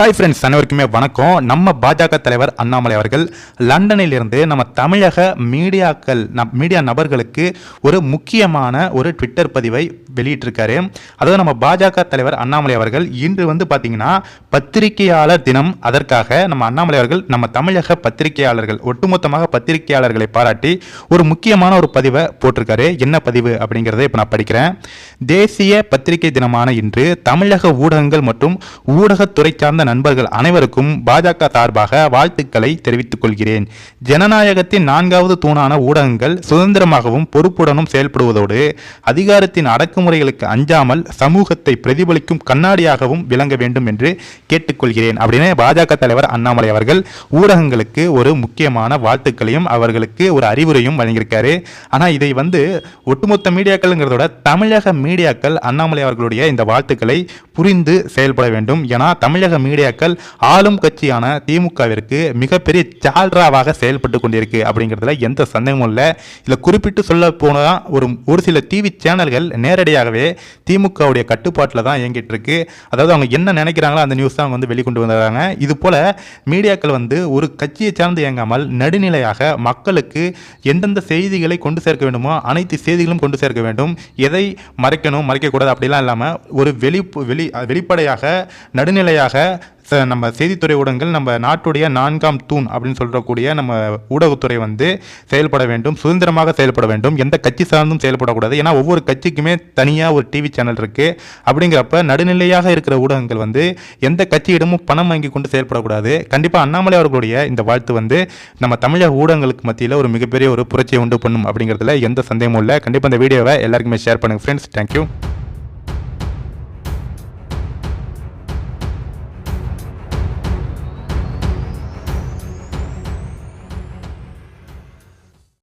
Hi friends அனைவருக்குமே வணக்கம். நம்ம பாஜக தலைவர் அண்ணாமலை அவர்கள் லண்டனில் இருந்து நம்ம தமிழக மீடியாக்கள் மீடியா நபர்களுக்கு ஒரு முக்கியமான ஒரு ட்விட்டர் பதிவை வெளியிட்டிருக்காரு. அதாவது நம்ம பாஜக தலைவர் அண்ணாமலை அவர்கள் இன்று வந்து பார்த்தீங்கன்னா பத்திரிகையாளர் தினம். அதற்காக நம்ம அண்ணாமலை அவர்கள் நம்ம தமிழக பத்திரிகையாளர்கள் ஒட்டுமொத்தமாக பத்திரிகையாளர்களை பாராட்டி ஒரு முக்கியமான ஒரு பதிவை போட்டிருக்காரு. என்ன பதிவு அப்படிங்கிறத இப்போ நான் படிக்கிறேன். தேசிய பத்திரிகை தினமான இன்று தமிழக ஊடகங்கள் மற்றும் ஊடகத்துறை சார்ந்த நண்பர்கள் அனைவருக்கும் பாஜக சார்பாக வாழ்த்துக்களை தெரிவித்துக் கொள்கிறேன். ஜனநாயகத்தின் நான்காவது தூணான ஊடகங்கள் சுதந்திரமாகவும் பொறுப்புடனும் செயல்படுவதோடு அதிகாரத்தின் அடக்குமுறைகளுக்கு அஞ்சாமல் சமூகத்தை பிரதிபலிக்கும் கண்ணாடியாகவும் விளங்க வேண்டும் என்று கேட்டுக்கொள்கிறேன். அப்படின்னு பாஜக தலைவர் அண்ணாமலை அவர்கள் ஊடகங்களுக்கு ஒரு முக்கியமான வாழ்த்துக்களையும் அவர்களுக்கு ஒரு அறிவுரையும் வழங்கியிருக்காரு. ஆனால் இதை வந்து ஒட்டுமொத்த மீடியாக்கள்ங்கிறதோட தமிழக மீடியாக்கள் அண்ணாமலை அவர்களுடைய இந்த வாழ்த்துக்களை புரிந்து செயல்பட வேண்டும். ஏன்னா தமிழக மீடியாக்கள் ஆளும் கட்சியான திமுகவிற்கு மிகப்பெரிய சால்ராவாக செயல்பட்டு கொண்டிருக்கு அப்படிங்கிறதுல எந்த சந்தேகமும் இல்லை. இதில் குறிப்பிட்டு சொல்ல போனால் ஒரு ஒரு சில டிவி சேனல்கள் நேரடியாகவே திமுகவுடைய கட்டுப்பாட்டில் தான் இயங்கிட்டு இருக்கு. அதாவது அவங்க என்ன நினைக்கிறாங்களோ அந்த நியூஸ் தான் அவங்க வந்து வெளிக்கொண்டு வந்துடுறாங்க இது போல மீடியாக்கள் வந்து ஒரு கட்சியை சார்ந்து இயங்காமல் நடுநிலையாக மக்களுக்கு எந்தெந்த செய்திகளை கொண்டு சேர்க்க வேண்டுமோ அனைத்து செய்திகளும் கொண்டு சேர்க்க வேண்டும். எதை மறைக்கணும் மறைக்கக்கூடாது அப்படிலாம் இல்லாமல் ஒரு வெளி வெளி வெளிப்படையாக நடுநிலையாக நம்ம செய்தித்துறை ஊடகங்கள் நம்ம நாட்டுடைய நான்காம் தூண் அப்படின்னு சொல்லக்கூடிய நம்ம ஊடகத்துறை வந்து செயல்பட வேண்டும் சுதந்திரமாக செயல்பட வேண்டும். எந்த கட்சி சார்ந்தும் செயல்படக்கூடாது. ஏன்னா ஒவ்வொரு கட்சிக்குமே தனியாக ஒரு டிவி சேனல் இருக்கு. அப்படிங்கிறப்ப நடுநிலையாக இருக்கிற ஊடகங்கள் வந்து எந்த கட்சியிடமும் பணம் வாங்கி கொண்டு செயல்படக்கூடாது. கண்டிப்பாக அண்ணாமலை அவர்களுடைய இந்த வாழ்த்து வந்து நம்ம தமிழக ஊடகங்களுக்கு மத்தியில் ஒரு மிகப்பெரிய ஒரு புரட்சியை உண்டு பண்ணும் அப்படிங்கிறதுல எந்த சந்தேகமும் இல்லை. கண்டிப்பாக இந்த வீடியோவை எல்லாருக்குமே ஷேர் பண்ணுங்க ஃப்ரெண்ட்ஸ் தேங்க்யூ